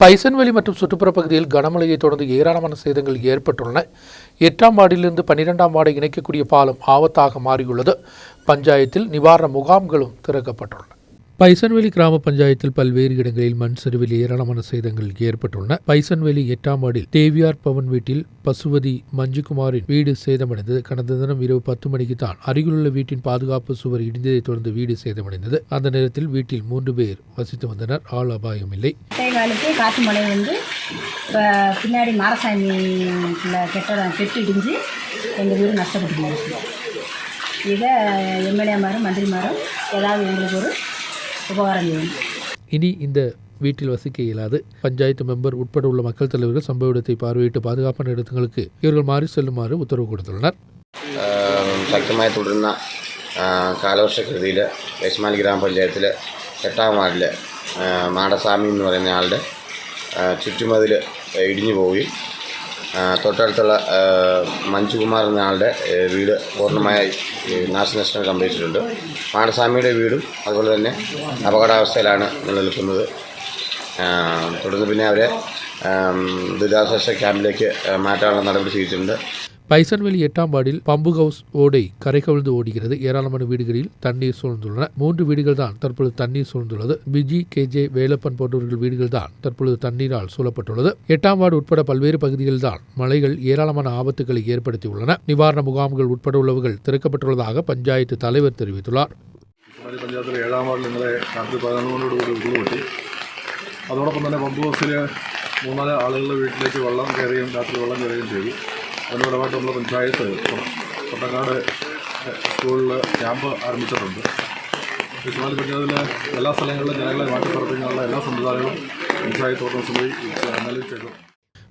பைசன்வெளி மற்றும் சுற்றுப்புற பகுதியில் கனமழையை தொடர்ந்து ஏராளமான சேதங்கள் ஏற்பட்டுள்ளன. எட்டாம் வார்டிலிருந்து பன்னிரெண்டாம் வார்டை இணைக்கக்கூடிய பாலம் ஆபத்தாக மாறியுள்ளது. பஞ்சாயத்தில் நிவாரண முகாம்களும் திறக்கப்பட்டுள்ளன. பைசன்வெளி கிராம பஞ்சாயத்தில் பல்வேறு இடங்களில் மண் சரிவில் ஏராளமான சேதங்கள் ஏற்பட்டுள்ளன. பைசன்வெளி எட்டாம் வார்டில் தேவியார் பவன் வீட்டில் பசுவதி மஞ்சுகுமாரின் வீடு சேதமடைந்தது. கடந்த தினம் இரவு பத்து மணிக்கு தான் அருகிலுள்ள வீட்டின் பாதுகாப்பு சுவர் இடிந்ததைத் தொடர்ந்து வீடு சேதமடைந்தது. அந்த நேரத்தில் வீட்டில் மூன்று பேர் வசித்து வந்தனர். ஆள் அபாயம் இல்லை. காற்று மழை வந்து பின்னாடி மாரசாமி கெட்டடம் கெட்டு இடிஞ்சு எங்கள் வீடு நஷ்டப்பட்டு போயிடுச்சு இதை மந்திரி மந்திரிமாரும் ஏதாவது எங்களுக்கு ஒரு உபகாரம் செய்யும் இனி இந்த வீட்டில் வசிக்க இயலாது பஞ்சாயத்து மெம்பர் உட்பட உள்ள மக்கள் தலைவர்கள் சம்பவ இடத்தை பார்வையிட்டு பாதுகாப்பான இடங்களுக்கு இவர்கள் மாறி செல்லுமாறு உத்தரவு കൊടുத்துள்ளனர் ശക്തമായി തുടരുന്ന കാലവർഷക്കെടുതിയിൽ ലക്ഷ്മാലി ഗ്രാമപഞ്ചായത്തിലെ എട്ടാം വാർഡിലെ മാടസ്വാമി എന്ന് പറയുന്ന ആളുടെ ചുറ്റുമതിൽ ഇടിഞ്ഞു പോവുകയും തൊട്ടടുത്തുള്ള മഞ്ജുകുമാർ എന്ന ആളുടെ വീട് പൂർണമായി നാശനഷ്ടം സംഭവിച്ചിട്ടുണ്ട്. മാടസ്വാമിയുടെ വീടും അതുപോലെ തന്നെ അപകടാവസ്ഥയിലാണ് നിലനിൽക്കുന്നത് തുടർന്ന് പിന്നെ അവരെ ദുരിതാശ്വാസ ക്യാമ്പിലേക്ക് മാറ്റാനുള്ള നടപടി സ്വീകരിച്ചിട്ടുണ്ട്. பைசன்வெளி எட்டாம் வார்டில் பம்பு ஹவுஸ் ஓடை கரை கவிழ்ந்து ஓடுகிறது ஏராளமான வீடுகளில் தண்ணீர் சூழ்ந்துள்ளன மூன்று வீடுகள் தான் தற்பொழுது தண்ணீர் சூழ்ந்துள்ளது பிஜி கேஜே வேலப்பன் போன்றவர்கள் வீடுகள் தான் தற்பொழுது தண்ணீரால் சூழப்பட்டுள்ளது எட்டாம் வார்டு உட்பட பல்வேறு பகுதிகளில் தான் மழைகள் ஏராளமான ஆபத்துக்களை ஏற்படுத்தியுள்ளன நிவாரண முகாம்கள் உட்பட உள்ளவர்கள் திறக்கப்பட்டுள்ளதாக பஞ்சாயத்து தலைவர் தெரிவித்துள்ளார் കുമാരി പഞ്ചായത്തിലെ ഏഴാം വാർഡിൽ ഇന്നലെ രാത്രി പതിനൊന്നോടുകൂടി ഉരുൾപൊട്ടി അതോടൊപ്പം തന്നെ പമ്പ് ഹൗസിൽ മൂന്നാല് ആളുകളുടെ വീട്ടിലേക്ക് വെള്ളം കയറുകയും രാത്രി വെള്ളം കയറുകയും ചെയ്തു അനുകൂലമായിട്ടുള്ള പഞ്ചായത്ത് കൊട്ടക്കാട് സ്കൂളിൽ ക്യാമ്പ് ആരംഭിച്ചിട്ടുണ്ട്. ഇസ്മാലി പഞ്ചായത്തിലെ എല്ലാ സ്ഥലങ്ങളിലും ജനങ്ങളെ മാറ്റിപ്പറപ്പിക്കാനുള്ള എല്ലാ സംവിധാനങ്ങളും പഞ്ചായത്ത് ഉടമസ്ഥ പോയി എന്നാലും ചെയ്തു.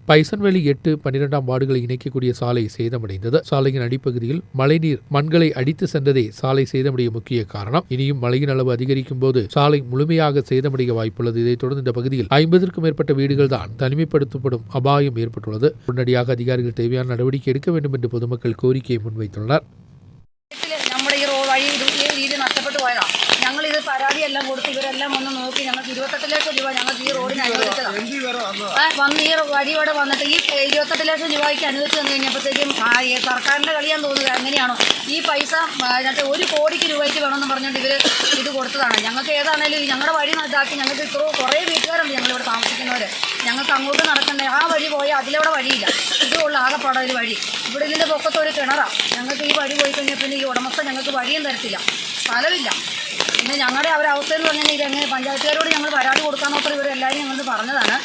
பைசன்வெளி எட்டு பன்னிரெண்டாம் வார்டுகளை இணைக்கக்கூடிய சாலை சேதமடைந்தது. சாலையின் அடிப்பகுதியில் மழைநீர் மண்களை அடித்து சென்றதே சாலை சேதமடைய முக்கிய காரணம். இனியும் மழையின் அளவு அதிகரிக்கும் போது சாலை முழுமையாக சேதமடைய வாய்ப்புள்ளது. இதைத் தொடர்ந்து இந்த பகுதியில் ஐம்பதற்கும் மேற்பட்ட வீடுகள் தான் தனிமைப்படுத்தப்படும் அபாயம் ஏற்பட்டுள்ளது. உடனடியாக அதிகாரிகள் தேவையான நடவடிக்கை எடுக்க வேண்டும் என்று பொதுமக்கள் கோரிக்கையை முன்வைத்துள்ளனர். ഞങ്ങളിത് പരാതിയെല്ലാം കൊടുത്ത് ഇവരെല്ലാം വന്ന് നോക്കി ഞങ്ങൾക്ക് ഇരുപത്തെട്ട് ലക്ഷം രൂപ ഞങ്ങൾക്ക് ഈ റോഡിന് അനുവദിച്ചതാണ് വന്ന് ഈ വഴി ഇവിടെ വന്നിട്ട് ഈ ഇരുപത്തെട്ട് ലക്ഷം രൂപയ്ക്ക് അനുവദിച്ചു തന്നു കഴിഞ്ഞപ്പോഴത്തേക്കും സർക്കാരിന്റെ കളിയാൻ തോന്നുക എങ്ങനെയാണോ. ഈ പൈസ എന്നിട്ട് ഒരു കോടിക്ക് രൂപയ്ക്ക് വേണമെന്ന് പറഞ്ഞുകൊണ്ട് ഇവർ ഇത് കൊടുത്തതാണ്. ഞങ്ങൾക്ക് ഏതാണേലും ഞങ്ങളുടെ വഴി ഇതാക്കി ഞങ്ങൾക്ക് ഇത്ര കുറേ വീട്ടുകാരുണ്ട് ഞങ്ങളിവിടെ താമസിക്കുന്നവർ ഞങ്ങൾക്ക് അങ്ങോട്ട് നടക്കണ്ടേ? ആ വഴി പോയാൽ അതിലവിടെ വഴിയില്ല. ഇതുള്ള ആകെപ്പാടെ ഒരു വഴി. ഇവിടെ ഇതിന്റെ പൊക്കത്തൊരു കിണറാണ് ഞങ്ങൾക്ക് ഈ വഴി പോയി കഴിഞ്ഞാൽ പിന്നെ ഈ ഉടമസ്ഥ ഞങ്ങൾക്ക് വഴിയും തരത്തില്ല. സ്ഥലമില്ല. പിന്നെ ഞങ്ങളുടെ അവരവസ്ഥ എന്ന് പറഞ്ഞാൽ ഇതെങ്ങനെ പഞ്ചായത്തുകാരോട് ഞങ്ങൾ പരാതി കൊടുക്കാനോത്ര ഇവരെല്ലാവരും ഞങ്ങൾ പറഞ്ഞതാണ്.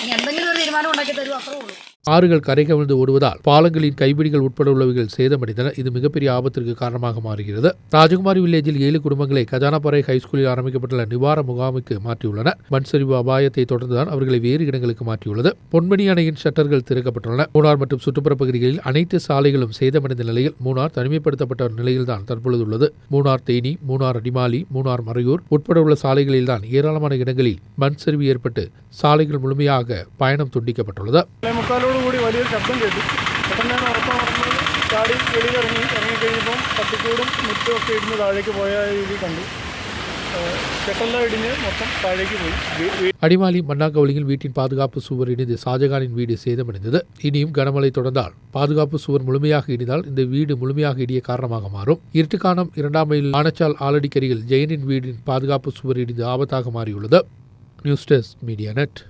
ഇനി എന്തെങ്കിലും ഒരു തീരുമാനം ഉണ്ടാക്കി തരും അത്രേ ഉള്ളൂ. ஆறுகள் கரை கவிழ்ந்து ஓடுவதால் பாலங்களின் கைபிடிகள் உட்பட உள்ளவைகள் சேதமடைந்தன. இது மிகப்பெரிய ஆபத்திற்கு காரணமாக மாறுகிறது. ராஜகுமாரி வில்லேஜில் ஏழு குடும்பங்களை கஜானாபாறை ஹைஸ்கூலில் ஆரம்பிக்கப்பட்டுள்ள நிவாரண முகாமுக்கு மாற்றியுள்ளன மண் சரிவு அபாயத்தை தொடர்ந்துதான் அவர்களை வேறு இடங்களுக்கு மாற்றியுள்ளது. பொன்மணி அணையின் ஷட்டர்கள் திறக்கப்பட்டுள்ளன. மூணார் மற்றும் சுற்றுப்புற பகுதிகளில் அனைத்து சாலைகளும் சேதமடைந்த நிலையில் மூணார் தனிமைப்படுத்தப்பட்ட நிலையில்தான் தற்பொழுது உள்ளது. மூணார் தேனி மூணார் அடிமாலி மூணார் மறையூர் உட்பட உள்ள சாலைகளில்தான் ஏராளமான இடங்களில் மண் சரிவு ஏற்பட்டு சாலைகள் முழுமையாக பயணம் துண்டிக்கப்பட்டுள்ளது. മുക്കാലോടുകൂടി വലിയൊരു ശബ്ദം കേട്ടു പെട്ടെന്ന് ഞാൻ ഉറക്കം പറഞ്ഞത് ചാടി വെളിയിൽ ഇറങ്ങി ഇറങ്ങിക്കഴിഞ്ഞപ്പം പട്ടിക്കൂടും മുറ്റും ഒക്കെ ഇടിഞ്ഞ് താഴേക്ക് പോയ രീതി കണ്ടു ഏഹ് കെട്ടെല്ലാം ഇടിഞ്ഞ് മൊത്തം താഴേക്ക് പോയി വീ- വീ- அடிமாலி மன்னாக்கவலியில் வீட்டின் பாதுகாப்பு சுவர் இடிந்து ஷாஜகானின் வீடு சேதமடைந்தது இனியும் கனமழை தொடர்ந்தால் பாதுகாப்பு சுவர் முழுமையாக இடிந்தால் இந்த வீடு முழுமையாக இடிய காரணமாக மாறும் இருட்டுக்கானம் இரண்டாம் மைல் ஆனச்சால் ஆலடிக்கரியில் ஜெயனின் வீடின் பாதுகாப்பு சுவர் இடிந்து ஆபத்தாக மாறியுள்ளது நியூஸ் டெஸ்க் மீடியா நெட்